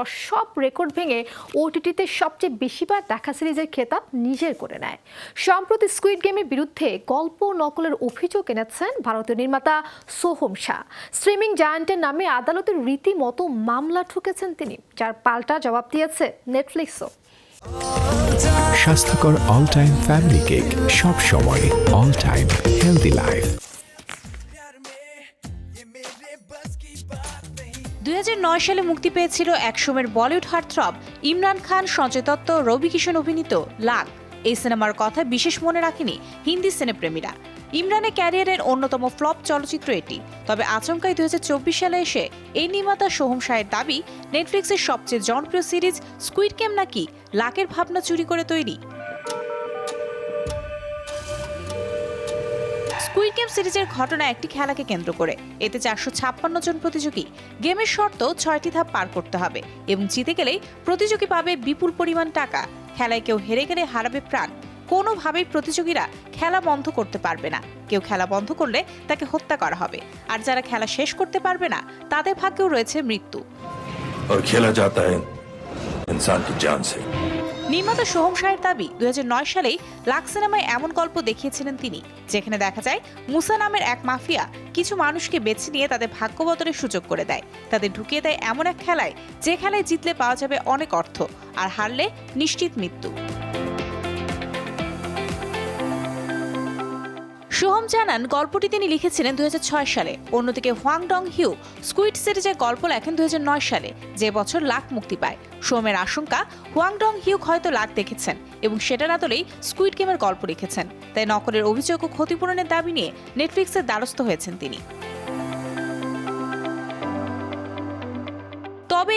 পর সব রেকর্ড ভেঙে ওটিটিতে সবচেয়ে বেশিবার দেখা সিরিজের খেতাব নিজের করে নেয়। সম্প্রতি স্কুইড গেমের বিরুদ্ধে গল্প নকলের অভিযোগ এনেছেন ভারতীয় নির্মাতা সোহম শাহ। স্ট্রিমিং জায়ান্টের নামে আদালতের রীতিমতো মামলা ঠুকেছেন তিনি, যার পাল্টা জবাব দিয়েছে নেটফ্লিক্সও স্বাস্থ্যকর অল টাইম ফ্যামিলি কেক সব সময় অল টাইম হেলদি লাইফ দুই সালে মুক্তি পেয়েছিল একসময়ের বলিউড হার্টথ্রব। ইমরান খান, সঞ্জয় দত্ত রবি কিষণ অভিনীত লাগ। এই সিনেমার কথা বিশেষ মনে রাখেনি হিন্দি সিনেপ্রেমীরা। ইমরানের ক্যারিয়ারের অন্যতম ফ্লপ চলচ্চিত্র এটি। তবে আচমকাই দুই হাজার চব্বিশ সালে এসে এই নির্মাতা সোহম শাহের দাবি, নেটফ্লিক্সের সবচেয়ে জনপ্রিয় সিরিজ স্কুইড গেম নাকি লাকের ভাবনা চুরি করে তৈরি। স্কুইড গেম সিরিজের ঘটনা একটি খেলাকে কেন্দ্র করে এতে চারশো ছাপ্পান্ন জন প্রতিযোগী গেমের শর্ত ছয়টি ধাপ পার করতে হবে এবং জিতে গেলেই প্রতিযোগী পাবে বিপুল পরিমাণ টাকা খেলায় কেউ হেরে গেলে হারাবে প্রাণ কোনোভাবেই প্রতিযোগীরা খেলা বন্ধ করতে পারবে না কেউ খেলা বন্ধ করলে তাকে হত্যা করা হবে আর যারা খেলা শেষ করতে পারবে না তাদের ভাগ্যেও রয়েছে মৃত্যু और खेला जाता है इंसान की जान से নির্মাতা সোহম শাহের দাবি দু হাজার নয় সালেই লাক সিনেমায় এমন গল্প দেখিয়েছিলেন তিনি, যেখানে দেখা যায় মুসা নামের এক মাফিয়া কিছু মানুষকে বেছে নিয়ে তাদের ভাগ্যবতরের সুযোগ করে দেয়। তাদের ঢুকিয়ে দেয় এমন এক খেলায়, যে খেলায় জিতলে পাওয়া যাবে অনেক অর্থ, আর হারলে নিশ্চিত মৃত্যু। সোহম জানান, গল্পটি তিনি লিখেছিলেন দুই হাজার ছয় সালে। অন্যদিকে হোয়াং ডং হিউ স্কুইড সিরিজের গল্প লেখেন দুই হাজার নয় সালে, যে বছর লাখ মুক্তি পায়। সোহমের আশঙ্কা, হোয়াং ডং হিউ হয়তো লাখ দেখেছেন এবং সেটার আদলেই স্কুইড গেমের গল্প লিখেছেন। তাই নকলের অভিযোগ ও ক্ষতিপূরণের দাবি নিয়ে নেটফ্লিক্সের দ্বারস্থ হয়েছেন তিনি।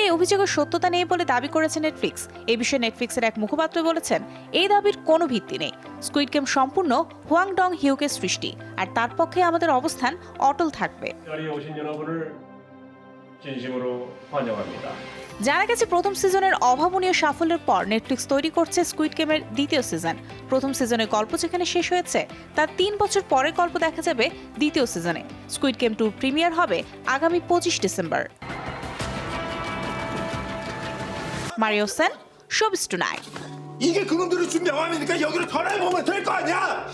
এই অভিযোগের সত্যতা নেই বলে দাবি করেছে নেটফ্লিক্স এ বিষয়ে নেটফ্লিক্সের এক মুখপাত্র বলেছেন এই দাবির কোনো ভিত্তি নেই। স্কুইড গেম সম্পূর্ণ হুয়াং ডং হিউকে সৃষ্টি আর তার পক্ষে আমাদের অবস্থান অটল থাকবে। জানা গেছে প্রথম সিজনের অভাবনীয় সাফল্যের পর নেটফ্লিক্স তৈরি করছে স্কুইড গেমের দ্বিতীয় সিজন। প্রথম সিজনের গল্প যেখানে শেষ হয়েছে তার তিন বছর পরে গল্প দেখা যাবে দ্বিতীয় সিজনে। স্কুইড গেম টু প্রিমিয়ার হবে আগামী পঁচিশ ডিসেম্বর। 마리오센 쇼비스 투나잇 이게 그놈들이 준비한 화면이니까 여기로 전화해 보면 될 거 아니야!